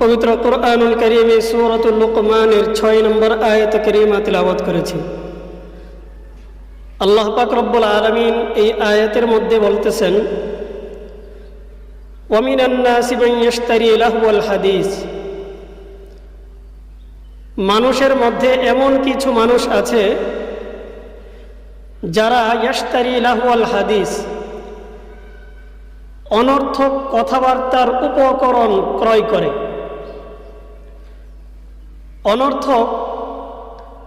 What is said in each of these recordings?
পবিত্র কোরআনুল করিমে সুরতুল লুকমানের ছয় নম্বর আয়াত করিমা তিলাবত করেছি। আল্লাহ পাক রব্বুল আলমিন এই আয়াতের মধ্যে বলতেছেন ওয়ামিনান্নাসিবাইয়াস্তারি হাদিস। মানুষের মধ্যে এমন কিছু মানুষ আছে যারা ইয়াস্তারি লাহুয়াল হাদিস। অনর্থক কথাবার্তার উপকরণ ক্রয় করে। অনর্থক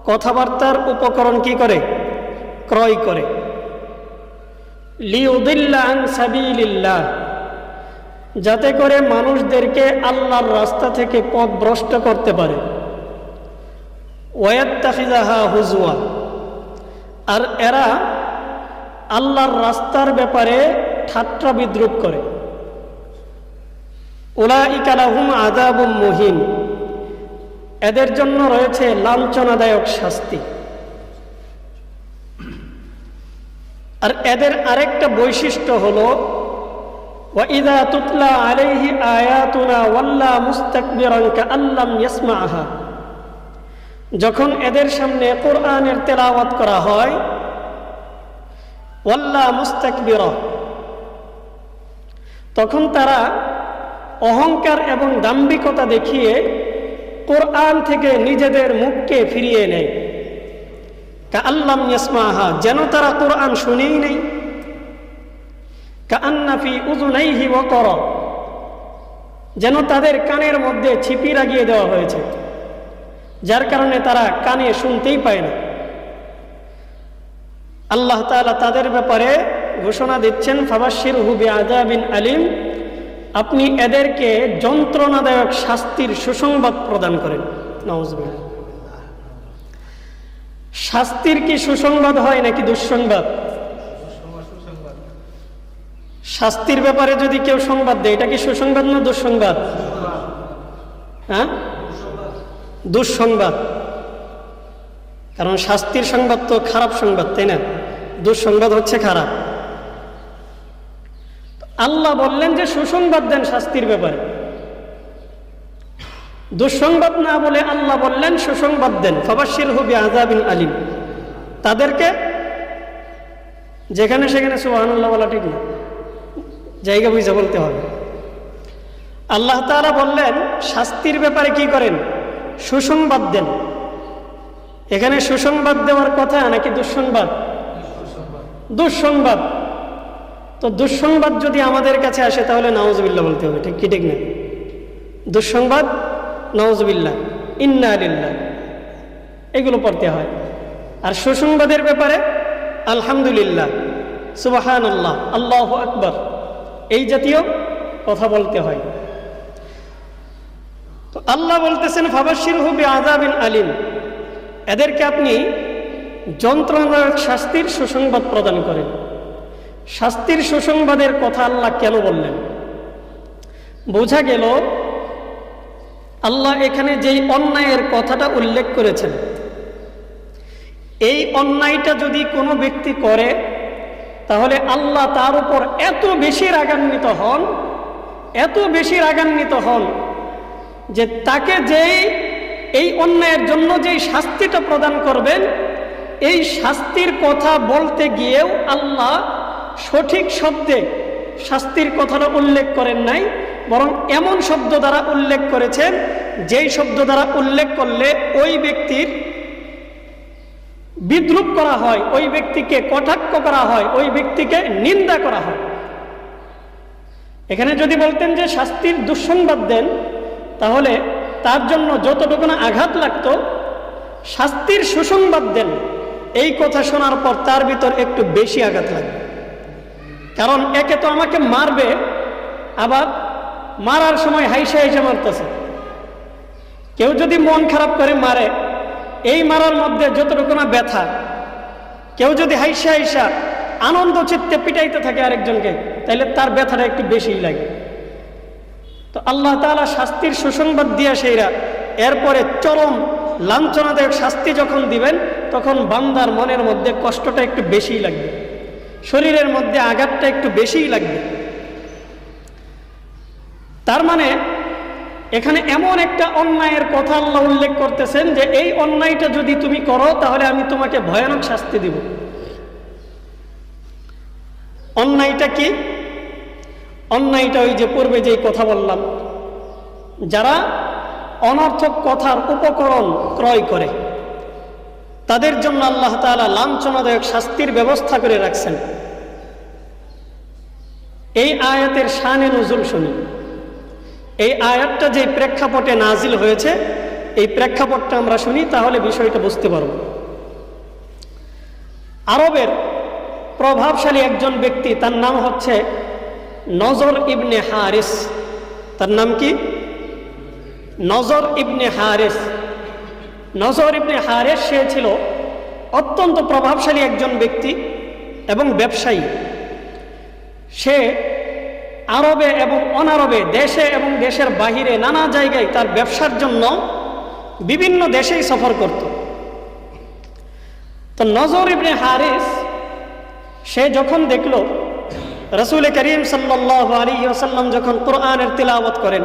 কথাবার্তার উপকরণ কি করে? ক্রয় করে। লিউদিল্লান সাবিলিল্লাহ, যাতে করে মানুষদেরকে আল্লাহর রাস্তা থেকে পথ ভ্রষ্ট করতে পারে। ওয়াত্তাখিজাহা হুজুয়া আর এরা আল্লাহর রাস্তার ব্যাপারে ঠাট্টা বিদ্রুপ করে। ওলা ইকালাহুম আদাবুম মহিন। এদের জন্য রয়েছে লাঞ্ছনাদায়ক শাস্তি। আর এদের আরেকটা বৈশিষ্ট্য হলো ওয়াইদা তুতলা আলাইহি আয়াতুনা ওয়াল্লা মুস্তাকবিরান কাআল্লাম ইয়াসমাআহা। যখন এদের সামনে কোরআনের তেলাওয়াত করা হয়, ওয়াল্লা মুস্তাকবিরা তখন তারা অহংকার এবং দাম্ভিকতা দেখিয়ে কোরআন থেকে নিজেদের মুখকে ফিরিয়ে নেয়। কা আল্লাম ইয়াসমাহা, যেন তারা কোরআন শুনেই নেই। কা আন্নাফি উজুনাইহি কর যেন তাদের কানের মধ্যে ছিপি লাগিয়ে দেওয়া হয়েছে, যার কারণে তারা কানে শুনতেই পায় না। আল্লাহ তাদের ব্যাপারে ঘোষণা দিচ্ছেন ফাবাসির হুবি আজাবিন আলিম। আপনি এদেরকে যন্ত্রণাদায়ক শাস্তির সুসংবাদ প্রদান করেন। নওয়াজবিল শাস্তির কি সুসংবাদ হয় নাকি দুঃসংবাদ? শাস্তির ব্যাপারে যদি কেউ সংবাদ দেয়, এটা কি সুসংবাদ না দুঃসংবাদ? হ্যাঁ? দুঃসংবাদ। কারণ শাস্তির সংবাদ তো খারাপ সংবাদ, তাই না? দুঃসংবাদ হচ্ছে খারাপ। আল্লাহ বললেন যে সুসংবাদ দেন শাস্তির ব্যাপারে। দুঃসংবাদ না বলে আল্লাহ বললেন সুসংবাদ দেন। ফবাসির হবি আজাবিন আলিম। তাদেরকে যেখানে সেখানে সুবাহান্লাহ বলা ঠিক না। জায়গা বুঝে বলতে হবে। আল্লাহ তাআলা বললেন, শাস্তির ব্যাপারে কি করেন? সুসংবাদ দেন। এখানে সুসংবাদ দেওয়ার কথা নাকি দুঃসংবাদ? দুঃসংবাদ। তো দুঃসংবাদ যদি আমাদের কাছে আসে, তাহলে নওয়াজবিল্লা বলতে হবে, ঠিক কি, ঠিক না? দুঃসংবাদ নওয়াজবিল্লা ইন্না আলিল্লাহ এগুলো পড়তে হয়। আর সুসংবাদের ব্যাপারে, আলহামদুলিল্লাহ সুবাহান আল্লাহ আল্লাহ আকবর, এই জাতীয় কথা বলতে হয়। তো আল্লাহ বলতেছেন ফাবাসির হুবি আজাবিন আলিম, এদেরকে আপনি যন্ত্রণাদায়ক শাস্তির সুসংবাদ প্রদান করেন। শাস্তির সুসংবাদের কথা আল্লাহ কেন বললেন? বোঝা গেল, আল্লাহ এখানে যেই অন্যায়ের কথাটা উল্লেখ করেছেন, এই অন্যায়টা যদি কোনো ব্যক্তি করে, তাহলে আল্লাহ তার উপর এত বেশি রাগান্বিত হন, এত বেশি রাগান্বিত হন, যে তাকে যেই, এই অন্যায়ের জন্য যেই শাস্তিটা প্রদান করবেন, এই শাস্তির কথা বলতে গিয়েও আল্লাহ সঠিক শব্দে শাস্তির কথাটা উল্লেখ করেন নাই, বরং এমন শব্দ দ্বারা উল্লেখ করেছেন, যেই শব্দ দ্বারা উল্লেখ করলে ওই ব্যক্তির বিদ্রুপ করা হয়, ওই ব্যক্তিকে কটাক্ষ করা হয়, ওই ব্যক্তিকে নিন্দা করা হয়। এখানে যদি বলতেন যে শাস্তির দুঃসংবাদ দেন, তাহলে তার জন্য যতটুকু না আঘাত লাগতো, শাস্তির সুসংবাদ দেন, এই কথা শোনার পর তার ভিতর একটু বেশি আঘাত লাগবে। কারণ একে তো আমাকে মারবে, আবার মারার সময় হাইসা হাইসা মারতেছে। কেউ যদি মন খারাপ করে মারে, এই মারার মধ্যে যতটুকু না ব্যথা, কেউ যদি হাইসা হাইসা আনন্দ চিত্তে পিটাইতে থাকে আরেকজনকে তাহলে তার ব্যথাটা একটু বেশিই লাগে। তো আল্লাহ তালা শাস্তির সুসংবাদ দিয়া সেইরা, এরপরে চরম লাঞ্ছনাদায়ক শাস্তি যখন দিবেন, তখন বান্দার মনের মধ্যে কষ্টটা একটু বেশিই লাগবে। শরীরের মধ্যে আঘাতটা একটু বেশিই লাগবে। তার মানে এখানে এমন একটা অন্যায়ের কথা আল্লাহ উল্লেখ করতেছেন যে, এই অন্যায়টা যদি তুমি করো, তাহলে আমি তোমাকে ভয়ানক শাস্তি দিব। অন্যায়টা কি? অন্যায়টা ওই যে পূর্বে যেই কথা বললাম, যারা অনর্থক কথার উপকরণ ক্রয় করে তাদের জন্য আল্লাহ তাআলা লাঞ্ছনাদায়ক শাস্তির ব্যবস্থা করে রাখছেন। এই আয়াতের শানে নজুল শুনি এই আয়াতটা যে প্রেক্ষাপটে নাজিল হয়েছে, এই প্রেক্ষাপটটা আমরা শুনি, তাহলে বিষয়টা বুঝতে পারব। আরবের প্রভাবশালী একজন ব্যক্তি, তার নাম হচ্ছে নজর ইবনে হারিস। তার নাম কি? নজর ইবনে হারিস। নজর ইবনে হারিস সে ছিল অত্যন্ত প্রভাবশালী একজন ব্যক্তি এবং ব্যবসায়ী। সে আরবে এবং অনারবে দেশে এবং দেশের বাহিরে নানা জায়গায় তার ব্যবসার জন্য বিভিন্ন দেশেই সফর করত। তো নজর ইবনে হারিস সে যখন দেখল, রসুল করিম সাল্লাহ আলী আসাল্লাম যখন কোরআনের তিলাওয়াত করেন,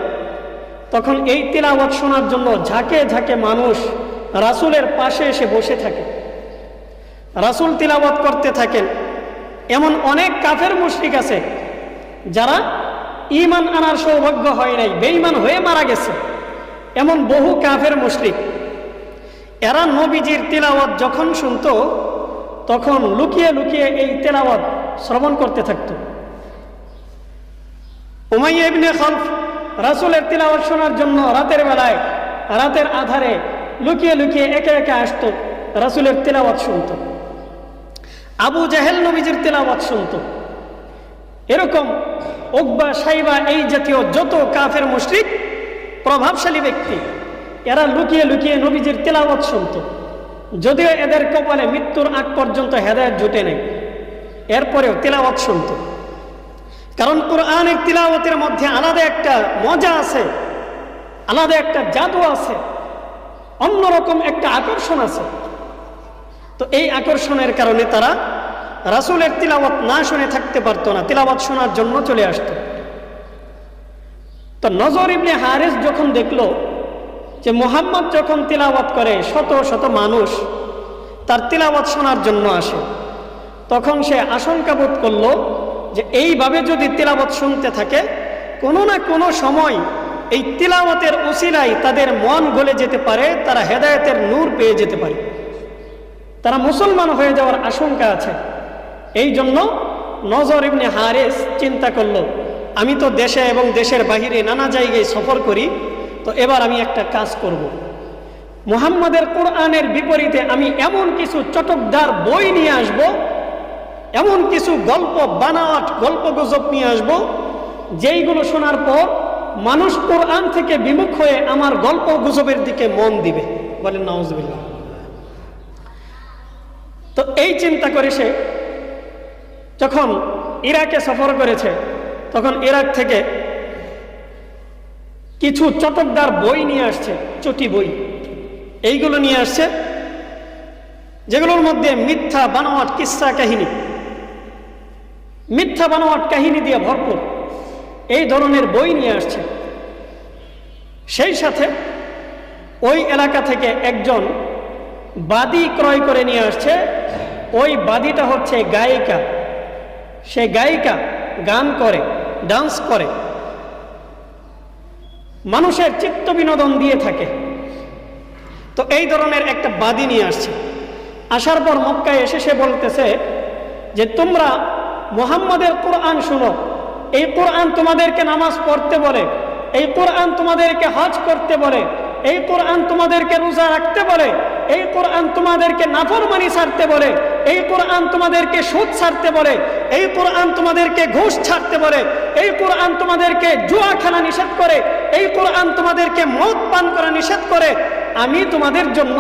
তখন এই তিলাওয়াত শোনার জন্য ঝাঁকে ঝাঁকে মানুষ রাসুলের পাশে এসে বসে থাকে। রাসুল তিলাওয়াত করতে থাকেন। এমন অনেক কাফের মুশরিক আছে, যারা ইমান আনার সৌভাগ্য হয় নাই, বেঈমান হয়ে মারা গেছে। এমন বহু কাফের মুশরিক। এরা নবীজির তিলাওয়াত যখন শুনতো, তখন লুকিয়ে লুকিয়ে এই তেলাওয়াত শ্রবণ করতে থাকতো। উমাইয়া ইবনে খলফ রাসুলের তিলাওয়াত শোনার জন্য রাতের বেলায়, রাতের আধারে লুকিয়ে লুকিয়ে একে একে আসতো, রাসুলের তিলাওয়াত শুনতো। আবু জাহেল নবীজির তেলাওয়াত শুনত। এরকম ওকবা, সাইবা এই জাতীয় যত কাফের মুশরিক, প্রভাবশালী ব্যক্তি, এরা লুকিয়ে লুকিয়ে নবীজির তেলাওয়াত শুনত। যদিও এদের কপালে মৃত্যুর আগ পর্যন্ত হেদায়ত জুটে নেই, এরপরেও তেলাওয়াত শুনত। কারণ কোরআনের তিলাওয়াতের মধ্যে আলাদা একটা মজা আছে, আলাদা একটা জাদু আছে। অন্যরকম একটা আকর্ষণ আছে। তো এই আকর্ষণের কারণে তারা রাসুলের তিলাওয়াত না শুনে থাকতে পারতো না, তিলাওয়াত শোনার জন্য চলে আসতো। তো নজর ইবনে হারেস যখন দেখল যে মোহাম্মদ যখন তিলাওয়াত করে, শত শত মানুষ তার তিলাওয়াত শোনার জন্য আসে, তখন সে আশঙ্কা বোধ করল যে এইভাবে যদি তিলাওয়াত শুনতে থাকে, কোনো না কোনো সময় এই তিলাওয়াতের উসিলাই তাদের মন গলে যেতে পারে, তারা হেদায়েতের নূর পেয়ে যেতে পারে তারা মুসলমান হয়ে যাওয়ার আশঙ্কা আছে এই জন্য নজর ইবনে হারেস চিন্তা করল, আমি তো দেশে এবং দেশের বাহিরে নানা জায়গায় সফর করি, তো এবার আমি একটা কাজ করব। মুহাম্মাদের কোরআনের বিপরীতে আমি এমন কিছু চটকদার বই নিয়ে আসব, এমন কিছু গল্প বানাওয়াট গল্প গুজব নিয়ে আসব, যেইগুলো শোনার পর মানুষ কোরআন থেকে বিমুখ হয়ে আমার গল্প গুজবের দিকে মন দিবে। বলেন নওয়াজবিল্লাহ তো এই চিন্তা করে সে যখন ইরাকে সফর করেছে, তখন ইরাক থেকে কিছু চটকদার বই নিয়ে আসছে, চটি বই। এইগুলো নিয়ে আসছে, যেগুলোর মধ্যে মিথ্যা বানোয়াট কিসা কাহিনী, মিথ্যা বানোয়াট কাহিনী দিয়ে ভরপুর। এই ধরনের বই নিয়ে আসছে। সেই সাথে ওই এলাকা থেকে একজন বাদী ক্রয় করে নিয়ে আসছে। ওই বাদীটা হচ্ছে গায়িকা। সে গায়িকা গান করে, ডান্স করে। মানুষের চিত্ত বিনোদন দিয়ে থাকে। তো এই ধরনের একটা বাদী নিয়ে আসছে। আসার পর মক্কায় এসে সে বলতেছে যে, তোমরা মুহাম্মাদের কোরআন শুনো এই কোরআন তোমাদেরকে নামাজ পড়তে বলে, এই কোরআন তোমাদেরকে হজ করতে বলে, এই কোরআন তোমাদেরকে রোজা রাখতে বলে, এই কোরআন তোমাদেরকে নাফরমানি ছাড়তে বলে, এই কোরআন তোমাদেরকে সুদ ছাড়তে বলে, এই কোরআন তোমাদেরকে ঘুষ ছাড়তে বলে, এই কোরআন তোমাদেরকে জুয়া খেলা নিষেধ করে, এই কোরআন তোমাদেরকে মদ পান করা নিষেধ করে। আমি তোমাদের জন্য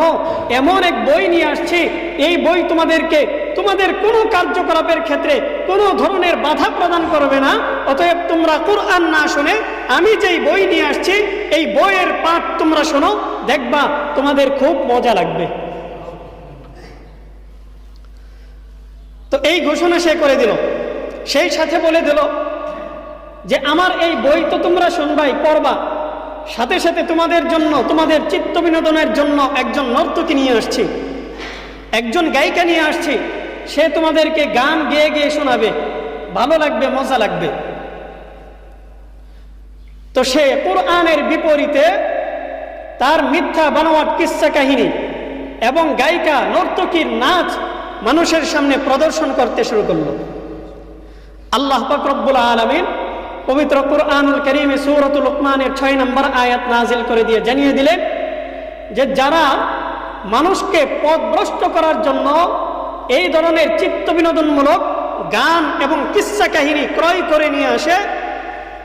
এমন এক বই নিয়ে আসছি, এই বই তোমাদেরকে তোমাদের কোনো কার্যকলাপের ক্ষেত্রে কোনো ধরনের বাধা প্রদান করবে না। অতএব তোমরা কোরআন না শুনে আমি যেই বই নিয়ে আসছি, এই বইয়ের পাঠ তোমরা শোনো, দেখবা তোমাদের খুব মজা লাগবে। তো এই ঘোষণা সে করে দিল। সেই সাথে বলে দিল যে, আমার এই বই তো তোমরা শুনবাই, পড়বা। সাথে সাথে তোমাদের জন্য, তোমাদের চিত্ত বিনোদনের জন্য একজন নর্তকী নিয়ে আসছি। একজন গায়িকা নিয়ে আসছি। সে তোমাদেরকে গান গেয়ে গেয়ে শোনাবে। ভালো লাগবে, মজা লাগবে। তো সে কোরআনের বিপরীতে তার মিথ্যা বানোয়াট কিস্সা কাহিনী এবং গায়িকা নর্তকীর নাচ মানুষের সামনে প্রদর্শন করতে শুরু করল। আল্লাহ পাক রব্বুল আলমিন পবিত্র কুরআনুল করিমে সৌরতুল উকমানের ছয় নম্বর আয়াত নাজিল করে দিয়ে জানিয়ে দিলেন যে, যারা মানুষকে পথভ্রষ্ট করার জন্য এই ধরনের চিত্ত বিনোদনমূলক গান এবং কিস্সা কাহিনী ক্রয় করে নিয়ে আসে,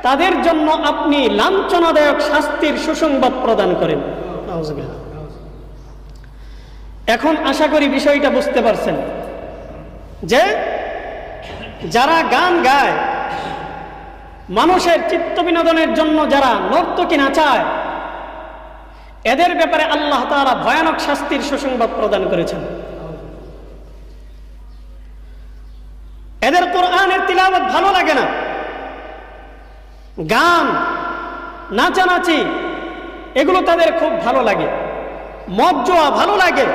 তাদের জন্য আপনি লাঞ্ছনাদায়ক শাস্তির সুসংবাদ প্রদান করেন। এখন আশা করি বিষয়টা বুঝতে পারছেন যে যারা গান গায়, মানুষের চিত্ত বিনোদনের জন্য যারা নর্তকী নাচায় এদের ব্যাপারে আল্লাহ তাআলা ভয়ানক শাস্তির সুসংবাদ প্রদান করেছেন। এদের কোরআনের তিলাবত ভালো লাগে না। গান, নাচানাচি, এগুলো তাদের খুব ভালো লাগে। মদ জোয়া ভালো লাগে,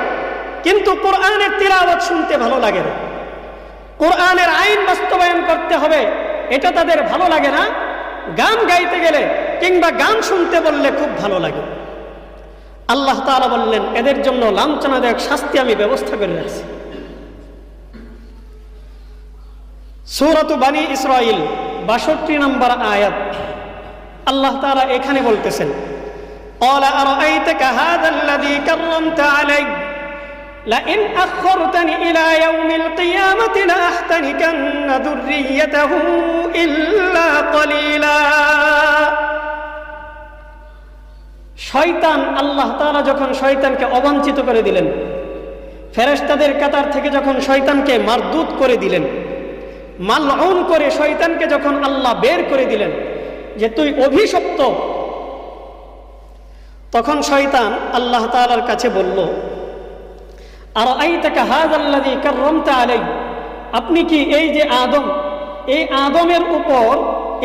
কিন্তু কোরআনের তিলাবত শুনতে ভালো লাগে না। কোরআনের আইন বাস্তবায়ন করতে হবে, এটা তাদের ভালো লাগে না। গান গাইতে গেলে কিংবা গান শুনতে বললে খুব ভালো লাগে। আল্লাহ তালা বললেন, এদের জন্য লাঞ্ছনাদায়ক শাস্তি আমি ব্যবস্থা করে রাখছি। সূরাতু বানি ইসরাইল বাষট্টি নম্বর আয়াত আল্লাহ তাআলা এখানে বলতেছেন قال أرأيتك هذا الذي كرمت علي لئن أخرتني إلى يوم القيامة لأحتنكن ذريته إلا قليلا শয়তান আল্লাহ তাআলা যখন শয়তানকে অবাঞ্ছিত করে দিলেন ফেরেশতাদের কাতার থেকে যখন শয়তানকে মারদুত করে দিলেন মালউন করে শয়তানকে যখন আল্লাহ বের করে দিলেন যে তুই অভিশপ্ত, তখন শয়তান আল্লাহ তাআলার কাছে বলল আর আই তাকে হাজ আল্লাদি কার্রমতা আলাই আপনি কি এই যে আদম, এই আদমের উপর,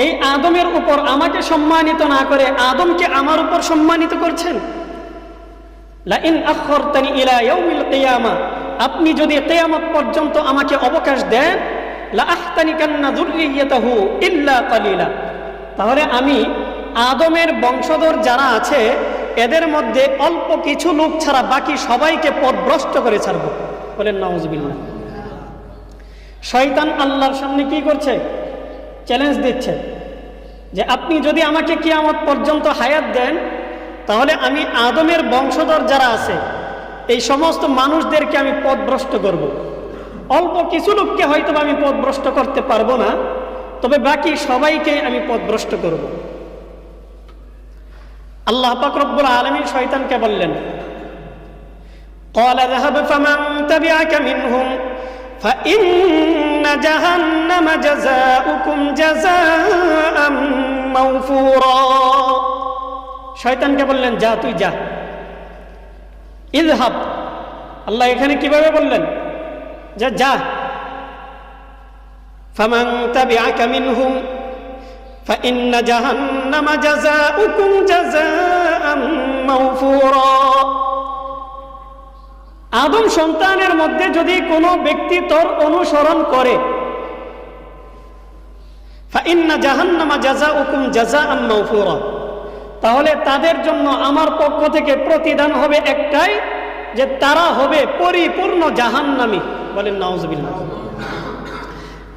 এই আদমের উপর আমাকে সম্মানিত না করে আদমকে আমার উপর সম্মানিত করছেন? লাইন কিয়ামা। আপনি যদি কিয়ামত পর্যন্ত আমাকে অবকাশ দেন তাহলে আমি আদমের বংশধর যারা আছে, এদের মধ্যে অল্প কিছু লোক ছাড়া বাকি সবাইকে পথভ্রষ্ট করে ছাড়ব। বলেন, নাউজবিল্লাহ। শয়তান আল্লাহর সামনে কি করছে? চ্যালেঞ্জ দিচ্ছে। যে আপনি যদি আমাকে কিয়ামত পর্যন্ত হায়াত দেন, তাহলে আমি আদমের বংশধর যারা আছে, এই সমস্ত মানুষদেরকে আমি পথভ্রষ্ট করব। অল্প কিছু লোককে হয়তো আমি পথভ্রষ্ট করতে পারবো না তবে বাকি সবাইকে আমি পথভ্রষ্ট করব। আল্লাহ পাকরব্বুল আলমী শয়তানকে বললেন قال ذهب فمن تبعك منهم فإن جهنم جزاؤكم جزاء موفورا শয়তানকে বললেন যা তুই যা ইজহাব আল্লাহ এখানে কিভাবে বললেন যে যা ফামান তাবিআকা মিনহুম فإن جهنم جزاؤكم جزاء موفورا আদম সন্তানের মধ্যে যদি কোনো ব্যক্তি তোর অনুসরণ করে ফাইন্না জাহান্নামা জাজা উকুম জাজা মাউফুরা তাহলে তাদের জন্য আমার পক্ষ থেকে প্রতিদান হবে একটাই যে তারা হবে পরিপূর্ণ জাহান্নামী। বলেন নওয়াজবিল্লাহ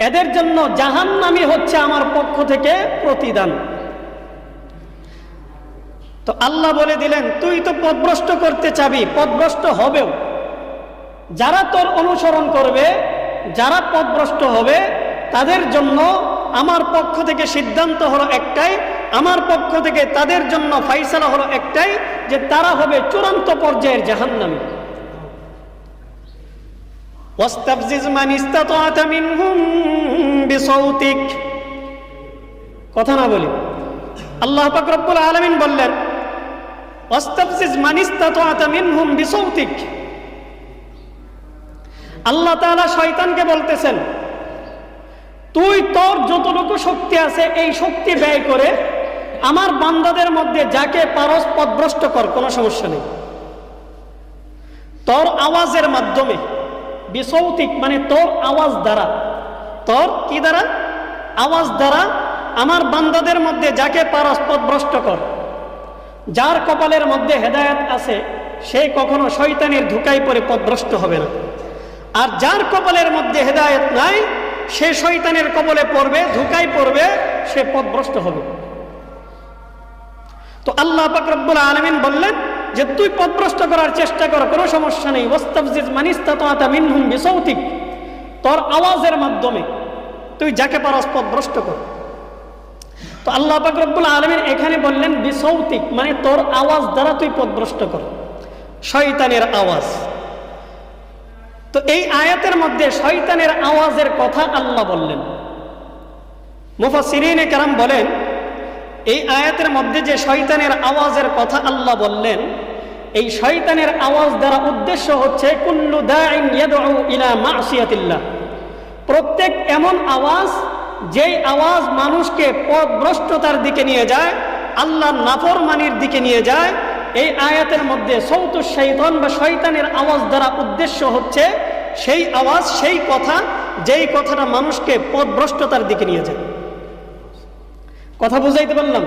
এদের জন্য জাহান্নামী হচ্ছে আমার পক্ষ থেকে প্রতিদান। তো আল্লাহ বলে দিলেন, তুই তো পথভ্রষ্ট করতে চাবি পথভ্রষ্ট হবেও। যারা তোর অনুসরণ করবে, যারা পথভ্রষ্ট হবে, তাদের জন্য আমার পক্ষ থেকে সিদ্ধান্ত হলো একটাই, আমার পক্ষ থেকে তাদের জন্য ফাইসালা হলো একটাই, যে তারা হবে চূড়ান্ত পর্যায়ের জাহান্নামী। কথা না বলি। আল্লাহ পাকরবুল আলমিন বললেন আল্লাহ শয়তানকে বলতেছেন তুই তোর যতটুকু শক্তি আছে, এই শক্তি ব্যয় করে আমার বান্দাদের মধ্যে যাকে পারস পদভ্রষ্ট কর, কোনো সমস্যা নেই। তোর আওয়াজের মাধ্যমে বিসৌতিক মানে তোর আওয়াজ দ্বারা, তোর কি দ্বারা? আওয়াজ দ্বারা আমার বান্দাদের মধ্যে যাকে পারস পদভ্রষ্ট কর, যার কপালের মধ্যে হেদায়াত আছে, সে কখনো শয়তানের ধোকায় পরে পদভ্রষ্ট হবে না। আর যার কপালের মধ্যে হেদায়েত নাই সে শয়তানের কবলে পড়বে, ধোকায় পড়বে, সে পদভ্রষ্ট হবে। তো আল্লাহ পাক রব্বুল আলমিন বললেন যে, তুই পদভ্রষ্ট করার চেষ্টা কর, কোনো সমস্যা নেই। ওস্তাফজিজ মানিস্তাতা মিনহুম বিসৌতিক। তোর আওয়াজের মাধ্যমে তুই যাকে পারস পদভ্রষ্ট কর। তো আল্লাহ পাক রব্বুল আলমিন এখানে বললেন, বিসৌতিক মানে তোর আওয়াজ দ্বারা তুই পদভ্রষ্ট কর। শয়তানের আওয়াজ। তো এই আয়াতের মধ্যে শয়তানের আওয়াজের কথা আল্লাহ বললেন। মুফাসিরিনে কেরাম বলেন, এই আয়াতের মধ্যে যে শয়তানের আওয়াজের কথা আল্লাহ বললেন, এই শয়তানের আওয়াজ দ্বারা উদ্দেশ্য হচ্ছে, কুল্লু ইলা মাসিয়াতিল্লাহ। প্রত্যেক এমন আওয়াজ, যেই আওয়াজ মানুষকে পথভ্রষ্টতার দিকে নিয়ে যায়, আল্লাহর নাফরমানির দিকে নিয়ে যায় এই আয়াতের মধ্যে সৌতু শৈতন বা শৈতানের আওয়াজ দ্বারা উদ্দেশ্য হচ্ছে সেই আওয়াজ, সেই কথা, যেই কথাটা মানুষকে পদভ্রষ্টতার দিকে নিয়ে যায়। কথা বুঝাইতে পারলাম?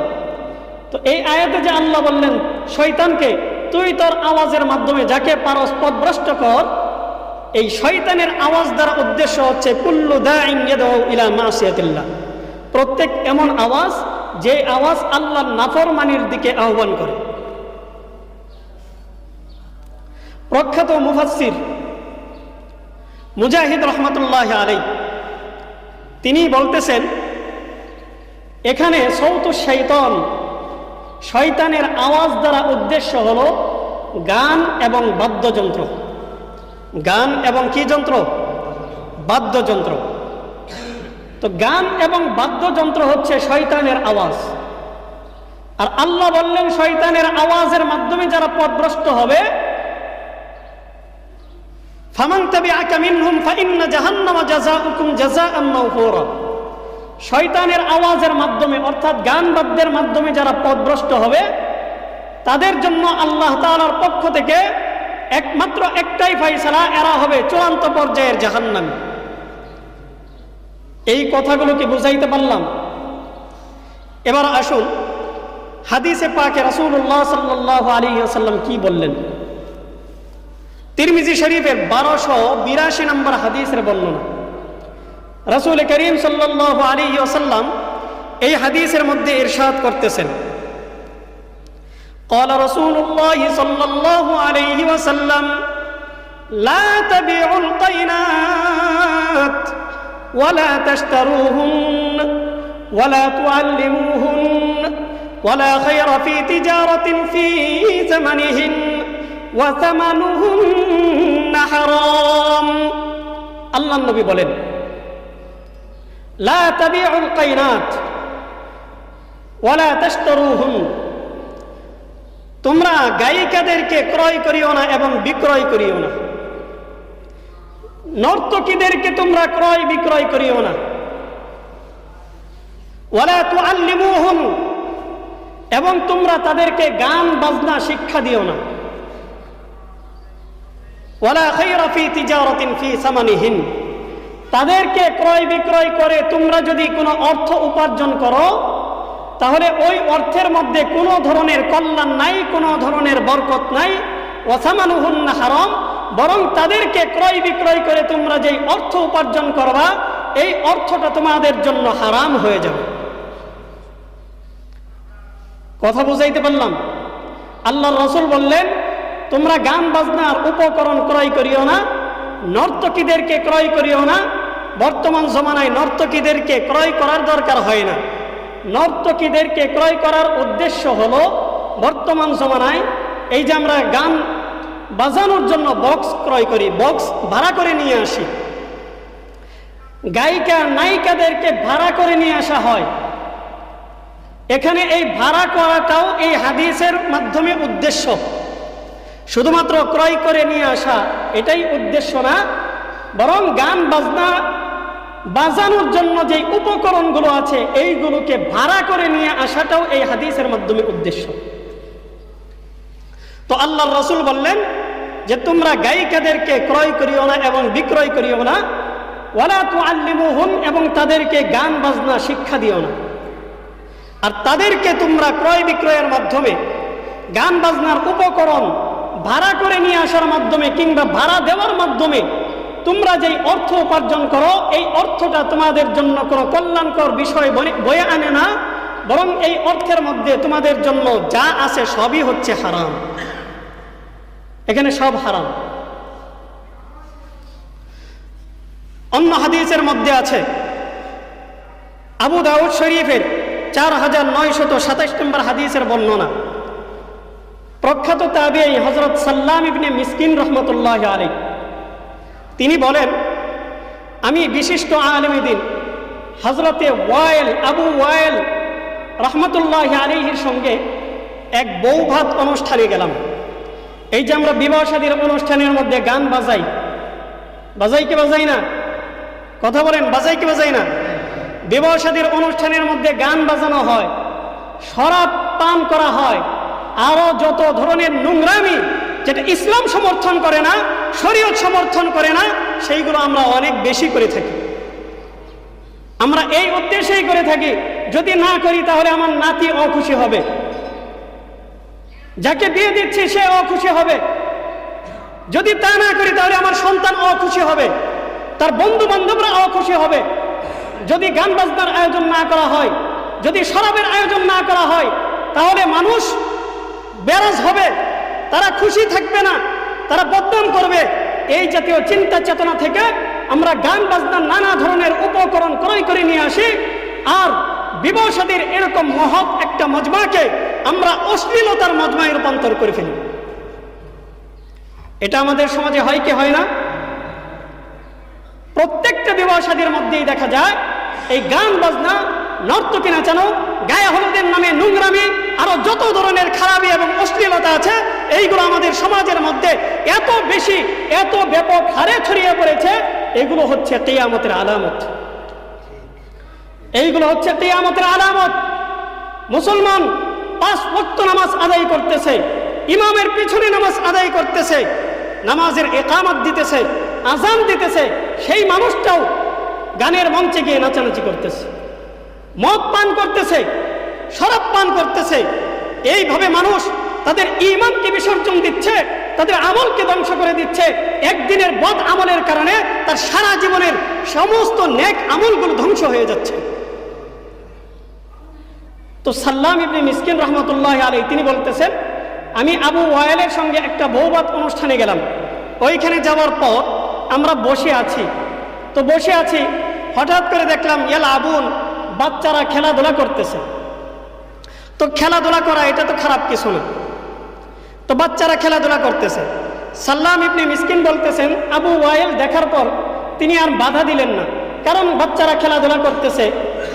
তো এই আয়াতে যে আল্লাহ বললেন শৈতানকে তুই তোর আওয়াজের মাধ্যমে যাকে পারস পদভ্রষ্ট কর, এই শয়তানের আওয়াজ দ্বারা উদ্দেশ্য হচ্ছে, কুল্লু ইলা মাসিয়াতিল্লাহ। প্রত্যেক এমন আওয়াজ, যে আওয়াজ আল্লাহর নাফরমানির দিকে আহ্বান করে। প্রখ্যাত মুফাসসির মুজাহিদ রহমতুল্লাহ আলাই তিনি বলতেছেন, এখানে সৌত শৈতন শয়তানের আওয়াজ দ্বারা উদ্দেশ্য হল গান এবং বাদ্যযন্ত্র। গান এবং কি যন্ত্র? বাদ্যযন্ত্র। তো গান এবং বাদ্যযন্ত্র হচ্ছে শয়তানের আওয়াজ। আর আল্লাহ বললেন শয়তানের আওয়াজের মাধ্যমে যারা পথভ্রষ্ট হবে ফামান তাবিআকা মিনহুম ফাইন্না জাহান্নামা জাযাউকুম জাযাআন মাওফুরা শয়তানের আওয়াজের মাধ্যমে, অর্থাৎ গান বাদ্যের মাধ্যমে যারা পথভ্রষ্ট হবে, তাদের জন্য আল্লাহ তাআলার পক্ষ থেকে একমাত্র একটাই ফাইসালা এরা হবে চূড়ান্ত পর্যায়ের জাহান্নামী। এই কথাগুলো কি বুঝাইতে পারলাম? এবার আসুন, হাদিসে পাকে রাসূলুল্লাহ সাল্লাল্লাহু আলাইহি ওয়াসাল্লাম কি বললেন? তিরমিজি শরীফের বারোশো বিরাশি নম্বর হাদিসের বর্ণনা রাসূল করিম সাল্লাল্লাহু আলাইহি ওয়াসাল্লাম এই হাদিসের মধ্যে ইরশাদ করতেছেন قال رسول الله صلى الله عليه وسلم لا تبيعوا القينات ولا تشتروهن ولا تعلموهن ولا خير في تجارة في ثمنهن وثمنهن حرام আল্লাহ নবী বলেন, লা তোমরা গায়িকাদেরকে ক্রয় করিও না এবং বিক্রয় করিও না। নর্তকীদেরকে তোমরা ক্রয় বিক্রয় করিও না। ওলা তো এবং তোমরা তাদেরকে গান, বাজনা, শিক্ষা দিও না। ফি তাদেরকে ক্রয় বিক্রয় করে তোমরা যদি কোনো অর্থ উপার্জন করো, তাহলে ওই অর্থের মধ্যে কোনো ধরনের কল্যাণ নাই, কোনো ধরনের বরকত নাই। ওসামানুহুন্না হারম, বরং তাদেরকে ক্রয় বিক্রয় করে তোমরা যেই অর্থ উপার্জন করবা, এই অর্থটা তোমাদের জন্য হারাম হয়ে যাবে। কথা বুঝাইতে পারলাম? আল্লাহ রসুল বললেন তোমরা গান বাজনার উপকরণ ক্রয় করিও না, নর্তকীদেরকে ক্রয় করিও না, বর্তমান জমানায় নর্তকীদেরকে ক্রয় করার দরকার হয় না। নর্তকীদেরকে ক্রয় করার উদ্দেশ্য হলো, বর্তমান জমানায় এই যে আমরা গান বাজানোর জন্য বক্স ক্রয় করি, বক্স ভাড়া করে নিয়ে আসি। গায়িকা, নায়িকাদেরকে ভাড়া করে নিয়ে আসা হয়। এখানে এই ভাড়া করাটাও এই হাদিসের মাধ্যমে উদ্দেশ্য। শুধুমাত্র ক্রয় করে নিয়ে আসা, এটাই উদ্দেশ্য না। বরং গান বাজনা বাজানোর জন্য যে উপকরণগুলো আছে, এইগুলোকে ভাড়া করে নিয়ে আসাটাও এই হাদিসের মাধ্যমে উদ্দেশ্য। তো আল্লাহ রসুল বললেন যে, তোমরা গায়িকাদেরকে ক্রয় করিও না এবং বিক্রয় করিও না। ওয়ালা তু আল্লিমুহুম এবং তাদেরকে গান বাজনা শিক্ষা দিও না। আর তাদেরকে তোমরা ক্রয় বিক্রয়ের মাধ্যমে গান বাজনার উপকরণ ভাড়া করে নিয়ে আসার মাধ্যমে কিংবা ভাড়া দেওয়ার মাধ্যমে তোমরা যেই অর্থ উপার্জন করো, এই অর্থটা তোমাদের জন্য কোনো কল্যাণকর বিষয় বয়ে আনে না। বরং এই অর্থের মধ্যে তোমাদের জন্য যা আছে সবই হচ্ছে হারাম। এখানে সব হারাম। অন্য হাদিসের মধ্যে আছে, আবু দাউদ শরীফের চার হাজার নয়শত সাতাইশ নম্বর হাদিসের বর্ণনা। প্রখ্যাত তাবে হজরত সাল্লাম ইবনে মিসকিন রহমতুল্লাহ আলী তিনি বলেন, আমি বিশিষ্ট আলমীদিন হজরতে ওয়াইল, আবু ওয়াইল রহমতুল্লাহ আলীহির সঙ্গে এক বৌভাত অনুষ্ঠানে গেলাম। এই যে আমরা বিবাহ সাদীর অনুষ্ঠানের মধ্যে গান বাজাই। বাজাই কি বাজাই না? কথা বলেন, বাজাই কি বাজাই না? বিবাহ সাদীর অনুষ্ঠানের মধ্যে গান বাজানো হয়, শরাব পান করা হয় আরও যত ধরনের নোংরামি যেটা ইসলাম সমর্থন করে না, শরীয়ত সমর্থন করে না, সেইগুলো আমরা অনেক বেশি করে থাকি। আমরা এই উদ্দেশ্যেই করে থাকি, যদি না করি তাহলে আমার নাতি অখুশি হবে। যাকে বিয়ে দিচ্ছি সে অখুশি হবে। যদি তা না করি তাহলে আমার সন্তান অখুশি হবে। তার বন্ধু বান্ধবরা অখুশি হবে। যদি গান বাজনার আয়োজন না করা হয়, যদি শরাবের আয়োজন না করা হয়, তাহলে মানুষ বেরাজ হবে, তারা খুশি থাকবে না, তারা বদনাম করবে। এই জাতীয় চিন্তা চেতনা থেকে আমরা গান বাজনার নানা ধরনের উপকরণ ক্রয় করে নিয়ে আসি। আর বিবাহ সাদীর এরকম মহৎ একটা মজমাকে আমরা অশ্লীলতার মজমায় রূপান্তর করে ফেলি। এটা আমাদের সমাজে হয় কি হয় না? প্রত্যেকটা বিবাহ সাদীর মধ্যেই দেখা যায়, এই গান বাজনা নর্তকী নাচানো গায়ে হলুদের নামে নোংরামি, আরও যত ধরনের খারাপি এবং অশ্লীলতা আছে, এইগুলো আমাদের সমাজের মধ্যে এত বেশি, এত ব্যাপক হারে ছড়িয়ে পড়েছে, এগুলো হচ্ছে কেয়ামতের আলামত। এইগুলো হচ্ছে কেয়ামতের আলামত। মুসলমান পাঁচ ওয়াক্ত নামাজ আদায় করতেছে, ইমামের পিছনে নামাজ আদায় করতেছে, নামাজের একামত দিতেছে আজান দিতেছে, সেই মানুষটাও গানের মঞ্চে গিয়ে নাচানাচি করতেছে। মদ পান করতেছে শরাব পান করতেছে। এইভাবে মানুষ তাদের ইমানকে বিসর্জন দিচ্ছে, তাদের আমলকে ধ্বংস করে দিচ্ছে। একদিনের বদ আমলের কারণে তার সারা জীবনের সমস্ত নেক আমলগুলো ধ্বংস হয়ে যাচ্ছে। তো সাল্লাম ইবনে মিসকিন রহমতুল্লাহ আলী তিনি বলতেছেন, আমি আবু ওয়ালের সঙ্গে একটা বৌবাত অনুষ্ঠানে গেলাম। ওইখানে যাওয়ার পর আমরা বসে আছি। তো বসে আছি, হঠাৎ করে দেখলাম, ইয়াল আবুন বাচ্চারা খেলাধুলা করতেছে। তো খেলাধুলা করা, এটা তো খারাপ কিছু না। তো বাচ্চারা খেলাধুলা করতেছে। সাল্লাম ইবনে মিসকিন বলতেছেন, আবু ওয়াইল দেখার পর তিনি আর বাধা দিলেন না। কারণ বাচ্চারা খেলাধুলা করতেছে,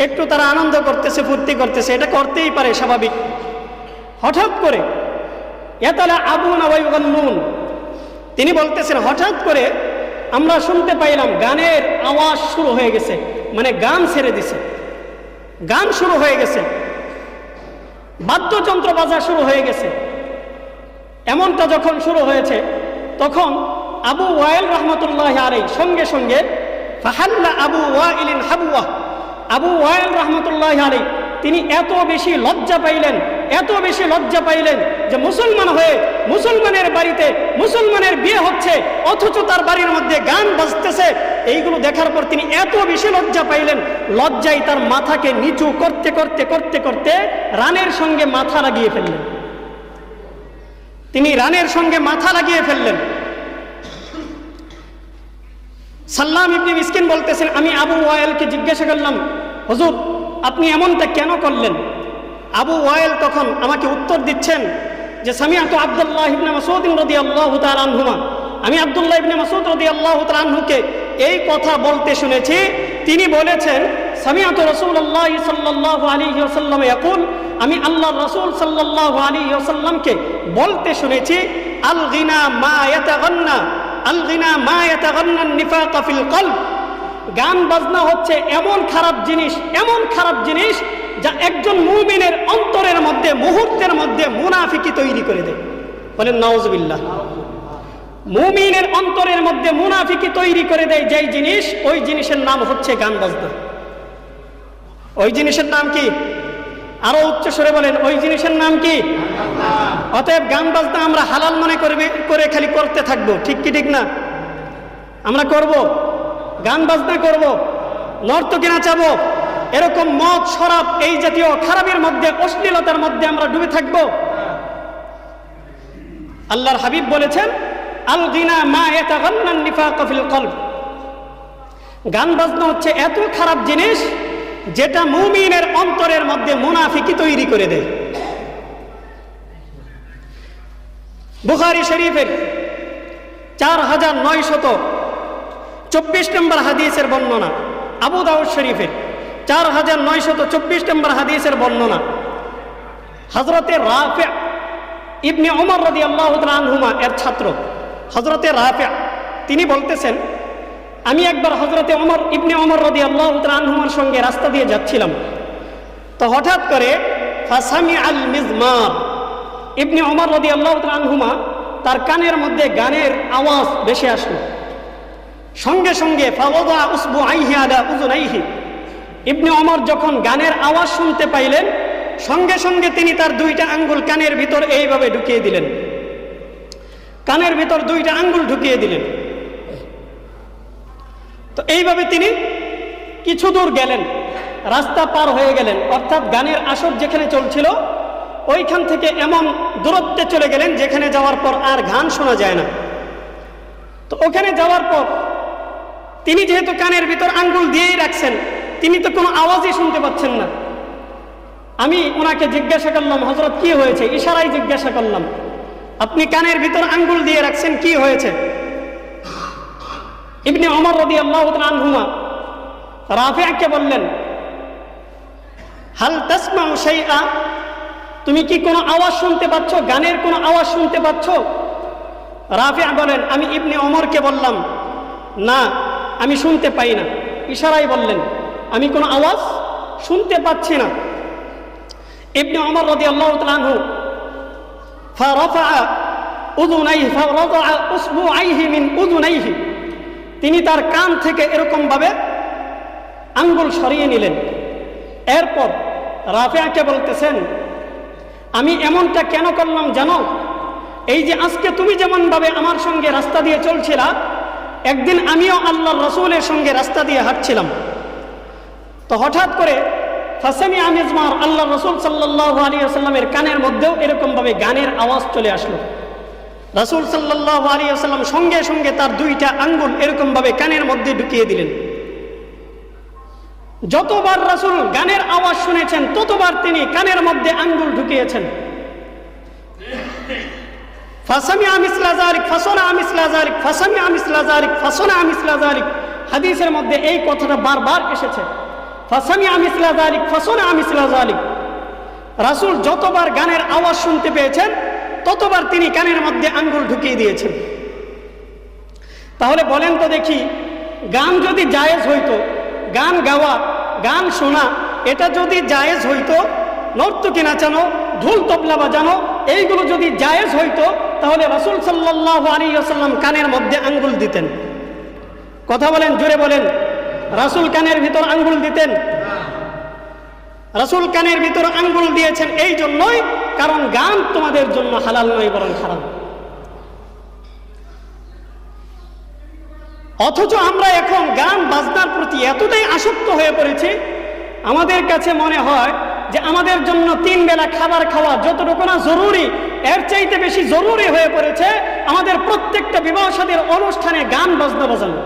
একটু তারা আনন্দ করতেছে, ফুর্তি করতেছে, এটা করতেই পারে, স্বাভাবিক। হঠাৎ করে এতালা আবু নাওয়াইগন্নুন তিনি বলতেছেন, হঠাৎ করে আমরা শুনতে পাইলাম, গানের আওয়াজ শুরু হয়ে গেছে মানে গান ছেড়ে দিছে। গান শুরু হয়ে গেছে। বাদ্যযন্ত্র বাজা শুরু হয়ে গেছে। এমনটা যখন শুরু হয়েছে, তখন আবু ওয়াইল রহমতুল্লাহ আলাই সঙ্গে সঙ্গে ফাহাল্লা আবু ওয়াইলিন হাবুয়া। আবু ওয়াইল রহমতুল্লাহ আলাই তিনি এত বেশি লজ্জা পাইলেন, এত বেশি লজ্জা পাইলেন যে মুসলমান হয়ে মুসলমানের বাড়িতে মুসলমানের বিয়ে হচ্ছে, অথচ তার বাড়ির মধ্যে গান বাজতেছে। এইগুলো দেখার পর তিনি এত বেশি লজ্জা পাইলেন। লজ্জায় তার মাথাকে নিচু করতে করতে করতে করতে রানের সঙ্গে মাথা লাগিয়ে ফেললেন। তিনি রানের সঙ্গে মাথা লাগিয়ে ফেললেন। সাল্লাম ইবনি মিসকিন বলতেছেন, আমি আবু ওয়াইলকে জিজ্ঞাসা করলাম, হুজুর, আপনি এমনটা কেন করলেন? আবু ওয়াইল তখন আমাকে উত্তর দিচ্ছেন যে সামিয়া তো আব্দুল্লাহ ইবনে মাসউদ রাদিয়াল্লাহু তাআলা আনহুমা। আমি আব্দুল্লাহ ইবনে রাদিয়াল্লাহু তাআলা আনহুকে এই কথা বলতে শুনেছি। তিনি বলেছেন সামিয়াত রাসূলুল্লাহ সাল্লাল্লাহু আলাইহি ওয়াসাল্লাম ইয়াকুল, আমি আল্লাহ রসুল সাল্লাল্লাহু আলাইহি ওয়াসাল্লামকে বলতে শুনেছি আল গিনা মা ইয়াতাগান্না আল গিনা মা ইয়াতাগান্না নিফাক ফিল কলব। গান বাজনা হচ্ছে এমন খারাপ জিনিস, এমন খারাপ জিনিস যা একজন মুমিনের অন্তরের মধ্যে, মুহূর্তের মধ্যে মুনাফিকি তৈরি করে দেয়। বলেন নওয়াজবিল্লাহ মুমিনের অন্তরের মধ্যে মুনাফিকি তৈরি করে দেয় যেই জিনিস, ওই জিনিসের নাম হচ্ছে গান বাজনা ওই জিনিসের নাম কি? আরও উচ্চ স্বরে বলেন, ওই জিনিসের নাম কি? অতএব গান বাজনা আমরা হালাল মনে করবে, করে খালি করতে থাকব। ঠিক কি ঠিক না? আমরা করব গান বাজনা করব নর্তকী নাচাবো এরকম মদ, শরাব, এই জাতীয় খারাপের মধ্যে, অশ্লীলতার মধ্যে আমরা ডুবে থাকব। আল্লাহর হাবিব বলেছেন আল মা ইয়াতাগান্নান নিফাক ফিল কলব। গান বাজনা হচ্ছে এত খারাপ জিনিস যেটা মুমিনের অন্তরের মধ্যে মুনাফিকি তৈরি করে দেয়। বুখারি শরীফের চার হাজার নয় শত চব্বিশ নম্বর হাদিসের বর্ণনা। আবু দাউদ শরীফের চার হাজার নয় শত চব্বিশ নম্বর হাদিসের বর্ণনা। হজরতে রাফে ইবনে ওমর রদি আল্লাহ আনহুমা এর ছাত্র। হজরতে রাফে তিনি বলতেছেন, আমি একবার হজরতে অমর ইবনে অমর রদি আল্লাহ আনহুমার সঙ্গে রাস্তা দিয়ে যাচ্ছিলাম। তো হঠাৎ করে ফাসামি আল মিজমার ইবনে ওমর রদি আল্লাহ আনহুমা তার কানের মধ্যে গানের আওয়াজ বেশি আসলো। সঙ্গে সঙ্গে ফাওদা উসবু আইহি আলা উজুনাইহি ইবনে অমর যখন গানের আওয়াজ শুনতে পাইলেন, সঙ্গে সঙ্গে তিনি তার দুইটা আঙ্গুল কানের ভিতর এইভাবে ঢুকিয়ে দিলেন। কানের ভিতর দুইটা আঙ্গুল ঢুকিয়ে দিলেন। তো এইভাবে তিনি কিছু দূর গেলেন, রাস্তা পার হয়ে গেলেন। অর্থাৎ গানের আসর যেখানে চলছিল, ওইখান থেকে এমন দূরত্বে চলে গেলেন যেখানে যাওয়ার পর আর গান শোনা যায় না। তো ওখানে যাওয়ার পর তিনি যেহেতু কানের ভিতর আঙ্গুল দিয়েই রাখছেন, তিনি তো কোনো আওয়াজই শুনতে পাচ্ছেন না। আমি ওনাকে জিজ্ঞাসা করলাম হজরত কি হয়েছে? ইশারাই জিজ্ঞাসা করলাম আপনি কানের ভিতর আঙ্গুল দিয়ে রাখছেন, কি হয়েছে? ইবনে অমর রদি আল্লাহ আনহুমা রাফিয়াকে বললেন, হাল তাসমাউ শাইআ? তুমি কি কোনো আওয়াজ শুনতে পাচ্ছ? গানের কোনো আওয়াজ শুনতে পাচ্ছ? রাফিয়া বলেন, আমি ইবনে অমরকে বললাম, না, আমি শুনতে পাই না। ইশারাই বললেন, আমি কোনো আওয়াজ শুনতে পাচ্ছি না। ইবনে অমর রদি আল্লাহ তালু فرفع أذنيه فرفع أصبعيه من أذنيه তিনি তার কান থেকে এরকম ভাবে আঙ্গুল সরিয়ে নিলেন এরপর রাফিয়াকে বলতেছেন আমি এমনটা কেন করলাম জানো এই যে আজকে তুমি যেমন ভাবে আমার সঙ্গে রাস্তা দিয়ে চলছিলা একদিন আমিও আল্লাহর রসুলের সঙ্গে রাস্তা দিয়ে হাঁটছিলাম তো হঠাৎ করে ফাসামি আল্লাহ রসুল সাল্লাহ আলী আসাল্লামের কানের মধ্যেও এরকমভাবে গানের আওয়াজ চলে আসলো। সাল্লাহ আলী আসাল্লাম সঙ্গে সঙ্গে তার দুইটা আঙ্গুল এরকমভাবে কানের মধ্যে ঢুকিয়ে দিলেন। যতবার রাসুল গানের আওয়াজ শুনেছেন, ততবার তিনি কানের মধ্যে আঙ্গুল ঢুকিয়েছেন। ফাসামি আমিসলা জারিক ফাসনা আমিসলা জারিক ফাসামি আমিসলা জারিক ফাসনা আমিসলা জারিক হাদিসের মধ্যে এই কথাটা বারবার এসেছে। আমিসলা রাসুল যতবার গানের আওয়াজ শুনতে পেয়েছেন, ততবার তিনি কানের মধ্যে আঙ্গুল ঢুকিয়ে দিয়েছেন। তাহলে বলেন তো দেখি, গান যদি জায়েজ হইতো, গান গাওয়া, গান শোনা, এটা যদি জায়েজ হইতো নর্তকী নাচানো, ঢোল তবলা বাজানো, এইগুলো যদি জায়েজ হইতো, তাহলে রাসুল সাল্লাহ আলী আসাল্লাম কানের মধ্যে আঙ্গুল দিতেন। কথা বলেন, জোরে বলেন। রাসুল কানের ভিতর আঙ্গুল দিতেন। রাসুল কানের ভিতর আঙ্গুল দিয়েছেন এই জন্যই, কারণ গান তোমাদের জন্য হালাল নয়, বরং খারাপ অথচ আমরা এখন গান বাজনার প্রতি এতটাই আসক্ত হয়ে পড়েছি, আমাদের কাছে মনে হয় যে আমাদের জন্য তিন বেলা খাবার খাওয়া যতটুকু না জরুরি, এর চাইতে বেশি জরুরি হয়ে পড়েছে আমাদের প্রত্যেকটা বিবাহ সাদের অনুষ্ঠানে গান বাজনা বাজানো।